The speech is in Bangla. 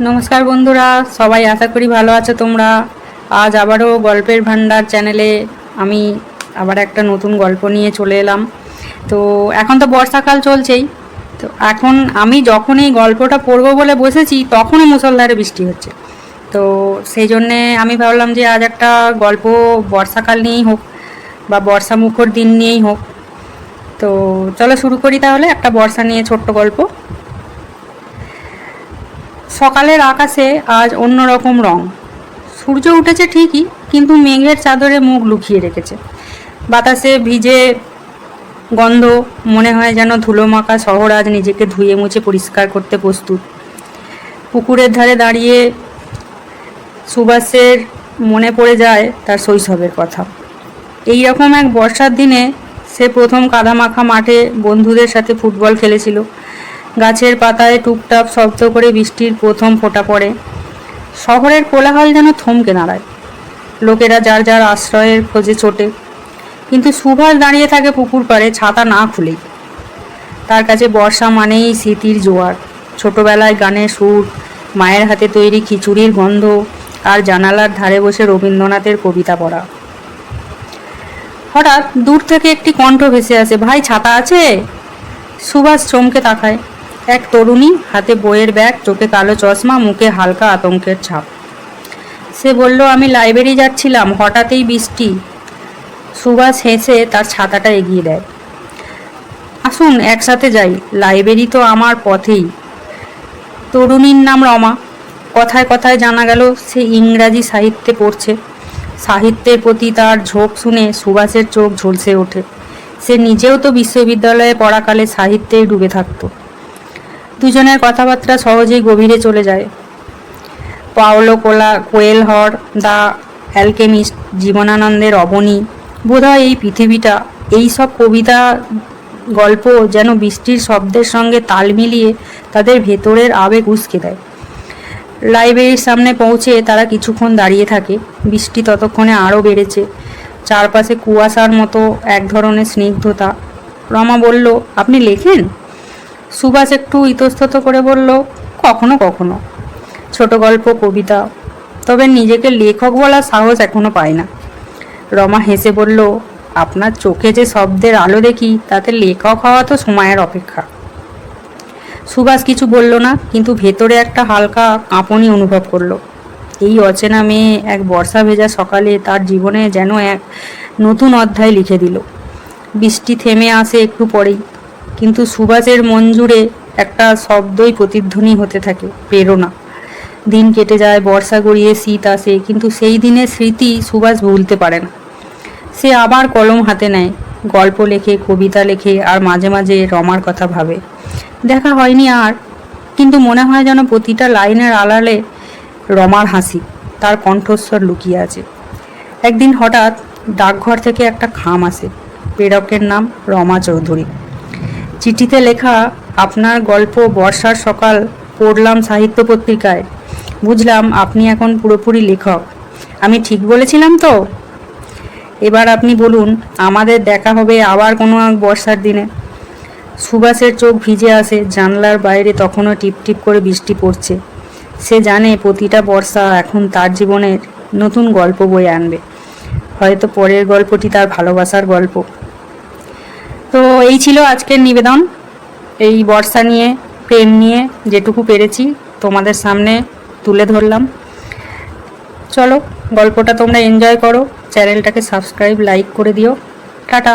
নমস্কার বন্ধুরা, সবাই আশা করি ভালো আছো তোমরা। আজ আবারও গল্পের ভান্ডার চ্যানেলে আমি আবার একটা নতুন গল্প নিয়ে চলে এলাম। তো এখন তো বর্ষাকাল চলছেই। তো এখন আমি যখন এই গল্পটা পড়ব বলে বসেছি তখনই মুসলধারে বৃষ্টি হচ্ছে। তো সেই জন্যে আমি ভাবলাম যে আজ একটা গল্প বর্ষাকাল নিয়েই হোক বা বর্ষা মুখর দিন নিয়েই হোক। তো চলো শুরু করি তাহলে একটা বর্ষা নিয়ে ছোট্ট গল্প। সকালের আকাশে আজ অন্যরকম রং। সূর্য উঠেছে ঠিকই, কিন্তু মেঘের চাদরে মুখ লুকিয়ে রেখেছে। বাতাসে ভিজে গন্ধ, মনে হয় যেন ধুলো মাখা শহর আজ নিজেকে ধুয়ে মুছে পরিষ্কার করতে প্রস্তুত। পুকুরের ধারে দাঁড়িয়ে সুভাষের মনে পড়ে যায় তার শৈশবের কথা। এই রকম এক বর্ষার দিনে সে প্রথম কাদামাখা মাঠে বন্ধুদের সাথে ফুটবল খেলেছিল। গাছের পাতায় টুপটাপ শব্দ করে বৃষ্টির প্রথম ফোঁটা পড়ে। শহরের কোলাহল যেন থমকে দাঁড়ায়। লোকেরা যার যার আশ্রয়ের খোঁজে ছোটে। কিন্তু সুভাষ দাঁড়িয়ে থাকে পুকুর পাড়ে, ছাতা না খুলেই। তার কাছে বর্ষা মানেই স্মৃতির জোয়ার। ছোটবেলায় গানের সুর, মায়ের হাতে তৈরি খিচুড়ির গন্ধ, আর জানালার ধারে বসে রবীন্দ্রনাথের কবিতা পড়া। হঠাৎ দূর থেকে একটি কণ্ঠ ভেসে আসে, ভাই, ছাতা আছে? সুভাষ চমকে তাকায়। এক তরুণী, হাতে বইয়ের ব্যাগ, চোখে কালো চশমা, মুখে হালকা আতঙ্কের ছাপ। সে বলল, আমি লাইব্রেরি যাচ্ছিলাম, হঠাৎই বৃষ্টি। সুভাষ হেসে তার ছাতাটা এগিয়ে দেয়। আসুন, একসাথে যাই, লাইব্রেরি তো আমার পথেই। তরুণীর নাম রমা। কথায় কথায় জানা গেল, সে ইংরাজি সাহিত্যে পড়ছে। সাহিত্যের প্রতি তার ঝোঁক শুনে সুভাষের চোখ ঝলসে ওঠে। সে নিজেও তো বিশ্ববিদ্যালয়ে পড়াকালে সাহিত্যেই ডুবে থাকতো। দুজনের কথাবার্তা সহজেই গভীরে চলে যায়। Paulo Cola, Koel Har the alchemist, জীবনানন্দের অবনী। বোধহয় এই পৃথিবীটা, এই সব কবিতা গল্প যেন বৃষ্টির শব্দের সঙ্গে তাল মিলিয়ে তাদের ভেতরের আবেগ উস্কে দেয়। লাইব্রেরির সামনে পৌঁছে তারা কিছুক্ষণ দাঁড়িয়ে থাকে। বৃষ্টি ততক্ষণে আরও বেড়েছে। চারপাশে কুয়াশার মতো এক ধরনের স্নিগ্ধতা। রমা বলল, আপনি লেখেন? সুভাষ একটু ইতস্তত করে বলল, কখনো কখনো। ছোট গল্প, কবিতা। তবে নিজেকে লেখক বলার সাহস এখনও পায় না। রমা হেসে বলল, আপনার চোখে যে শব্দের আলো দেখি, তাতে লেখক হওয়া তো সময়ের অপেক্ষা। সুভাষ কিছু বলল না, কিন্তু ভেতরে একটা হালকা কাঁপনি অনুভব করল। এই অচেনা মেয়ে এক বর্ষা ভেজা সকালে তার জীবনে যেন এক নতুন অধ্যায় লিখে দিল। বৃষ্টি থেমে আসে একটু পরেই। কিন্তু সুভাষের মন জুড়ে একটা শব্দই প্রতিধ্বনি হতে থাকে, প্রেরণা। দিন কেটে যায়, বর্ষা গড়িয়ে শীত আসে, কিন্তু সেই দিনের স্মৃতি সুভাষ ভুলতে পারে না। সে আবার কলম হাতে নেয়, গল্প লেখে, কবিতা লেখে, আর মাঝে মাঝে রমার কথা ভাবে। দেখা হয়নি আর, কিন্তু মনে হয় যেন প্রতিটা লাইনের আড়ালে রমার হাসি, তার কণ্ঠস্বর লুকিয়ে আছে। একদিন হঠাৎ ডাকঘর থেকে একটা খাম আসে, প্রেরকের নাম রমা চৌধুরী। চিঠিতে লেখা, আপনার গল্প বর্ষার সকাল পড়লাম সাহিত্য পত্রিকায়। বুঝলাম আপনি এখন পুরোপুরি লেখক। আমি ঠিক বলেছিলাম তো? এবার আপনি বলুন, আমাদের দেখা হবে আবার কোনো এক বর্ষার দিনে। সুভাষের চোখ ভিজে আসে, জানলার বাইরে তখনও টিপ টিপ করে বৃষ্টি পড়ছে। সে জানে প্রতিটা বর্ষা এখন তার জীবনের নতুন গল্প বয়ে আনবে। হয়তো পরের গল্পটি তার ভালোবাসার গল্প। তো এই ছিল আজকের নিবেদন, এই বর্ষা নিয়ে, প্রেম নিয়ে যেটুকু পেরেছি তোমাদের সামনে তুলে ধরলাম। চলো, গল্পটা তোমরা এনজয় করো, চ্যানেলটাকে সাবস্ক্রাইব লাইক করে দিও। টাটা!